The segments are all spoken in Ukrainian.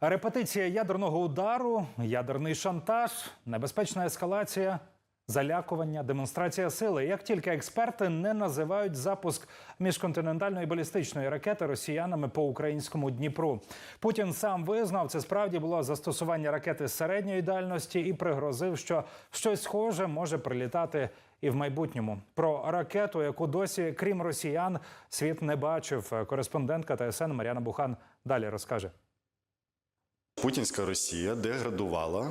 Репетиція ядерного удару, ядерний шантаж, небезпечна ескалація, залякування, демонстрація сили. Як тільки експерти не називають запуск міжконтинентальної балістичної ракети росіянами по українському Дніпру. Путін сам визнав, це справді було застосування ракети середньої дальності і пригрозив, що щось схоже може прилітати і в майбутньому. Про ракету, яку досі, крім росіян, світ не бачив. Кореспондентка ТСН Мар'яна Бухан далі розкаже. Путінська Росія деградувала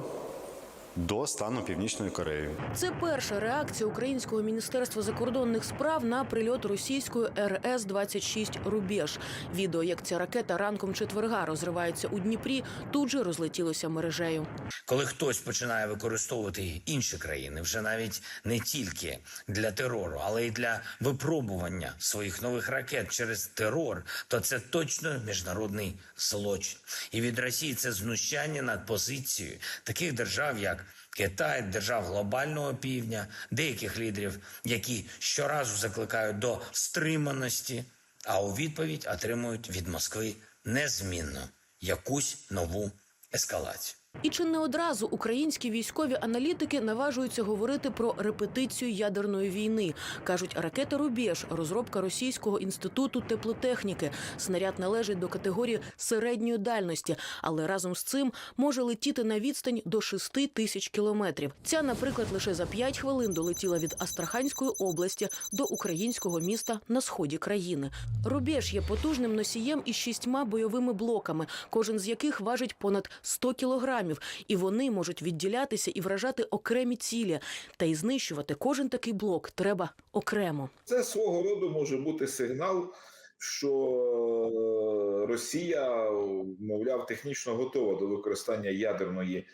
до стану Північної Кореї. Це перша реакція українського міністерства закордонних справ на прильот російської РС 26 Рубеж. Відео, як ця ракета ранком четверга розривається у Дніпрі, тут же розлетілося мережею. Коли хтось починає використовувати інші країни, вже навіть не тільки для терору, але й для випробування своїх нових ракет через терор, то це точно міжнародний злочин. І від Росії це знущання над позицією таких держав, як Китай, держав глобального півдня, деяких лідерів, які щоразу закликають до стриманості, а у відповідь отримують від Москви незмінно якусь нову ескалацію. І чи не одразу українські військові аналітики наважуються говорити про репетицію ядерної війни? кажуть, ракета Рубеж, розробка російського інституту теплотехніки. Снаряд належить до категорії середньої дальності, але разом з цим може летіти на відстань до 6 тисяч кілометрів. Ця, наприклад, лише за 5 хвилин долетіла від Астраханської області до українського міста на сході країни. Рубеж є потужним носієм із шістьма бойовими блоками, кожен з яких важить понад 100 кілограмів, і вони можуть відділятися і вражати окремі цілі. Та й знищувати кожен такий блок треба окремо. Це свого роду може бути сигнал, що е, Росія, мовляв, технічно готова до використання ядерної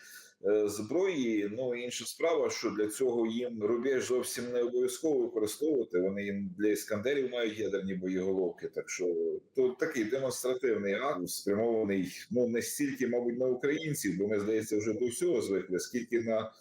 зброї. Ну інша справа, що для цього їм рубеж зовсім не обов'язково використовувати. Вони їм для іскандерів мають ядерні боєголовки. Так що то такий демонстративний акт спрямований ну не стільки, мабуть, на українців, бо ми здається вже до всього звикли, скільки на е,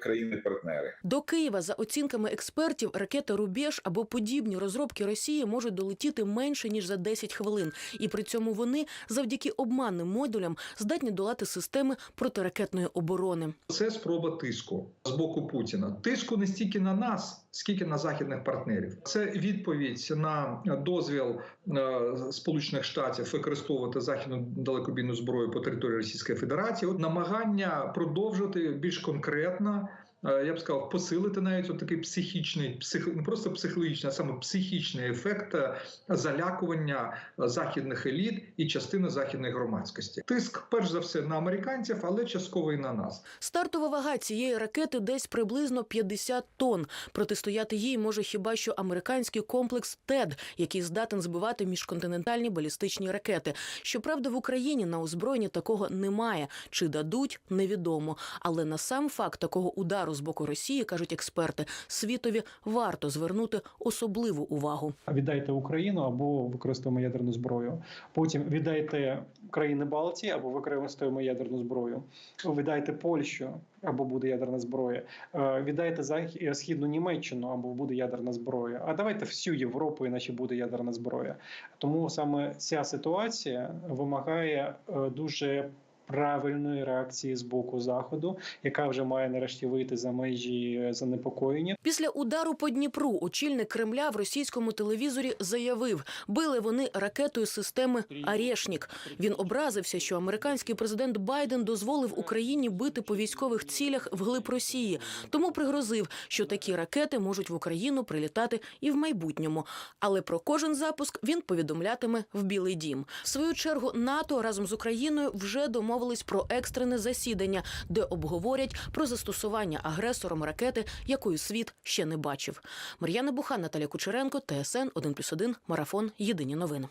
країни-партнери. До Києва, за оцінками експертів, ракета Рубеж або подібні розробки Росії можуть долетіти менше ніж за 10 хвилин, і при цьому вони завдяки обманним модулям здатні долати системи протиракетної оборони. Це спроба тиску з боку Путіна. Тиску не стільки на нас, скільки на західних партнерів. Це відповідь на дозвіл е, Сполучених Штатів використовувати західну далекобійну зброю по території Російської Федерації. От намагання продовжити більш конкретно. Е, Я б сказав, посилити навіть от такий психічний, псих, не просто психологічний, а саме психічний ефект е, залякування е, західних еліт і частини західної громадськості. Тиск, перш за все, на американців, але частково і на нас. Стартова вага цієї ракети десь приблизно 50 тонн. Протистояти їй може хіба що американський комплекс ТЕД, який здатен збивати міжконтинентальні балістичні ракети. Щоправда, в Україні на озброєнні такого немає. Чи дадуть, невідомо. Але на сам факт такого удару з боку Росії, кажуть експерти, світові варто звернути особливу увагу. віддайте Україну або використовуємо ядерну зброю. Потім віддайте країни Балтії або використовуємо ядерну зброю. Віддайте Польщу або буде ядерна зброя. Е, Віддайте Зах- східну Німеччину або буде ядерна зброя. А давайте всю Європу, іначе буде ядерна зброя. Тому саме ця ситуація вимагає е, дуже. Правильної реакції з боку заходу, яка вже має нарешті вийти за межі е, занепокоєння. Після удару по Дніпру очільник Кремля в російському телевізорі заявив, били вони ракетою системи «Арєшнік». Він образився, що американський президент Байден дозволив Україні бити по військових цілях вглиб Росії, тому пригрозив, що такі ракети можуть в Україну прилітати і в майбутньому. Але про кожен запуск він повідомлятиме в Білий Дім. В свою чергу НАТО разом з Україною вже домовились про екстрене засідання, де обговорять про застосування агресором ракети, якої світ ще не бачив. Мар'яна Буха, Наталя Кучеренко, ТСН 1+,1, Марафон. Єдині новини.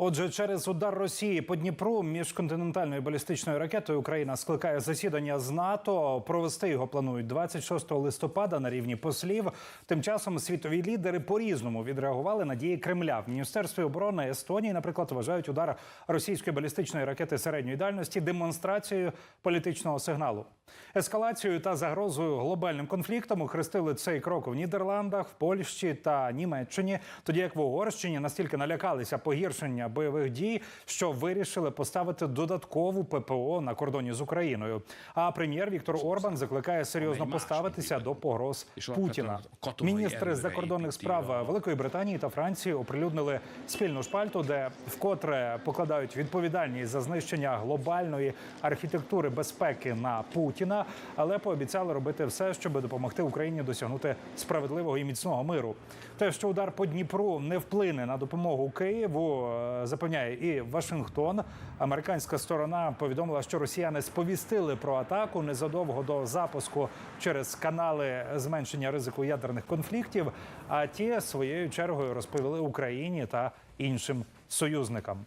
Отже, через удар Росії по Дніпру міжконтинентальною балістичною ракетою Україна скликає засідання з НАТО. Провести його планують 26 листопада на рівні послів. Тим часом світові лідери по-різному відреагували на дії Кремля. В міністерстві оборони Естонії, наприклад, вважають удар російської балістичної ракети середньої дальності демонстрацією політичного сигналу. Ескалацією та загрозою глобальним конфліктом охрестили цей крок в Нідерландах, в Польщі та Німеччині. Тоді як в Угорщині настільки налякалися погіршення припинення бойових дій, що вирішили поставити додаткову ППО на кордоні з Україною. А прем'єр Віктор Орбан закликає серйозно поставитися до погроз Путіна. Міністри закордонних справ Великої Британії та Франції оприлюднили спільну шпальту, де вкотре покладають відповідальність за знищення глобальної архітектури безпеки на Путіна, але пообіцяли робити все, щоб допомогти Україні досягнути справедливого і міцного миру. Те, що удар по Дніпру не вплине на допомогу Києву, запевняє і Вашингтон. Американська сторона повідомила, що росіяни сповістили про атаку незадовго до запуску через канали зменшення ризику ядерних конфліктів. А ті своєю чергою розповіли Україні та іншим союзникам.